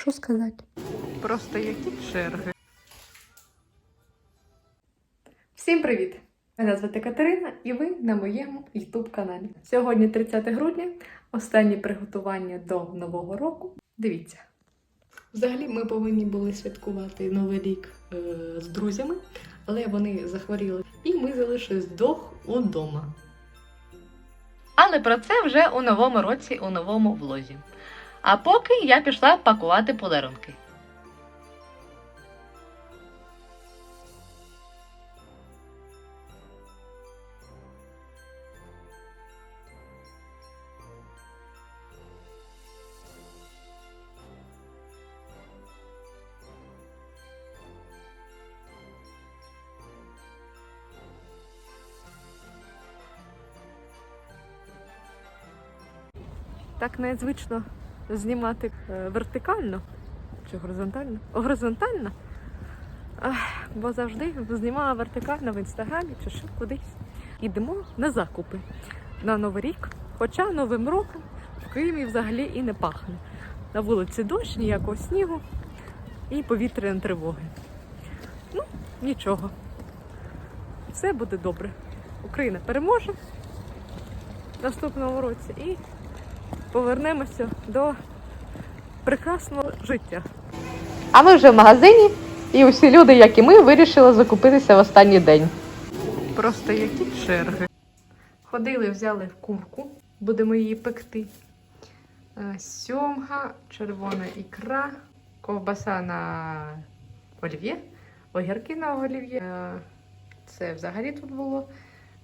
Що сказати? Просто які черги. Всім привіт! Мене звати Катерина і ви на моєму YouTube каналі. Сьогодні 30 грудня, останні приготування до Нового року. Дивіться. Взагалі ми повинні були святкувати Новий рік е, з друзями, але вони захворіли, і ми залишились вдвох удома. Але про це вже у новому році, у новому влозі. А поки я пішла пакувати подарунки. Так незвично знімати е, вертикально чи горизонтально? Горизонтально. Бо завжди знімала вертикально в інстаграмі чи що кудись. Ідемо на закупи на Новий рік. Хоча Новим роком в Києві взагалі і не пахне. На вулиці дощ, ніякого снігу і повітряні тривоги. Ну, нічого. Все буде добре. Україна переможе в наступному році і повернемося до прекрасного життя. А ми вже в магазині, і усі люди, як і ми, вирішили закупитися в останній день. Просто які черги. Ходили, взяли курку, будемо її пекти. Е, Сьомга, червона ікра, ковбаса на олів'є, огірки на олів'є. Е, Це взагалі тут було.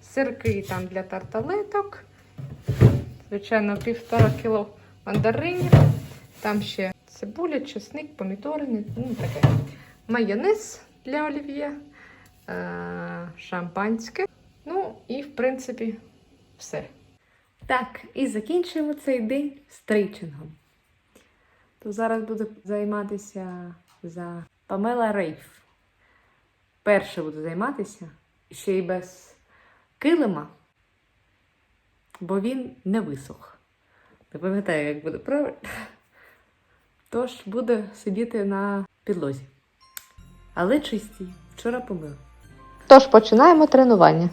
Сирки там для тарталеток. Звичайно, півтора кіло мандаринів. Там ще цибуля, чесник, помідори, ну таке. Майонез для олів'є, е, шампанське. Ну і в принципі все. Так, і закінчуємо цей день стрейчингом. То зараз буду займатися за Памела Рейф. Перше буду займатися ще й без килима, бо він не висох. Не пам'ятаю, як буде правильно. Тож буде сидіти на підлозі. Але чистій. Вчора помив. Тож починаємо тренування.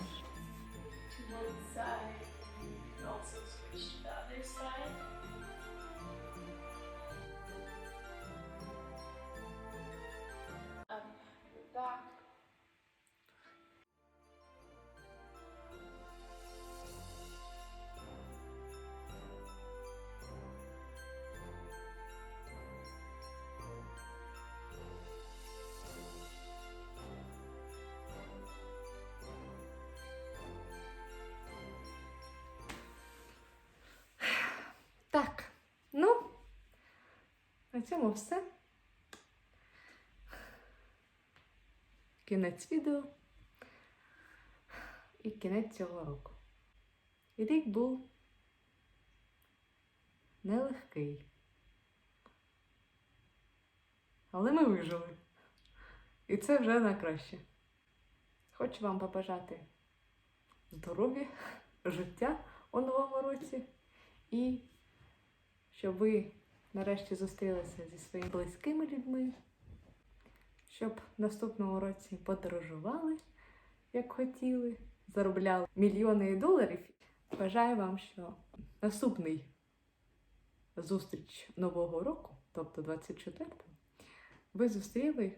На цьому все. Кінець відео і кінець цього року. І рік був нелегкий. Але ми вижили. І це вже на краще. Хочу вам побажати здоров'я, життя у новому році і щоб ви нарешті зустрілися зі своїми близькими людьми, щоб наступному році подорожували, як хотіли, заробляли мільйони доларів. Бажаю вам, що наступний зустріч Нового року, тобто 24-го, ви зустріли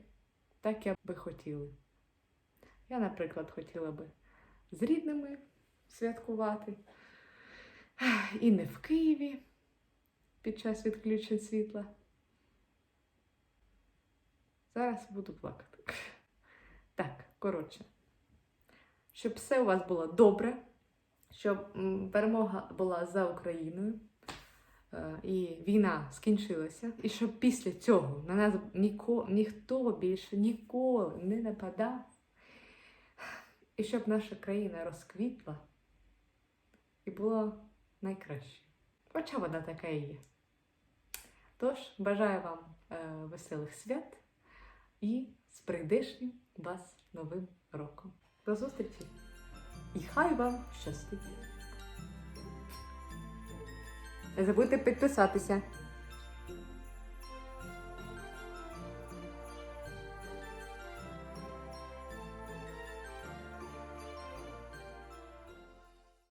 так, як би хотіли. Я, наприклад, хотіла би з рідними святкувати. І не в Києві під час відключень світла. Зараз буду плакати. Так, коротше, щоб все у вас було добре, щоб перемога була за Україною е, і війна скінчилася, і щоб після цього на нас ніко, ніхто більше ніколи не нападав, і щоб наша країна розквітла і була найкраще. Хоча вона така і є. Тож, бажаю вам е, веселих свят і з прийдешнім вас новим роком. До зустрічі! І хай вам щастить! Не забудьте підписатися.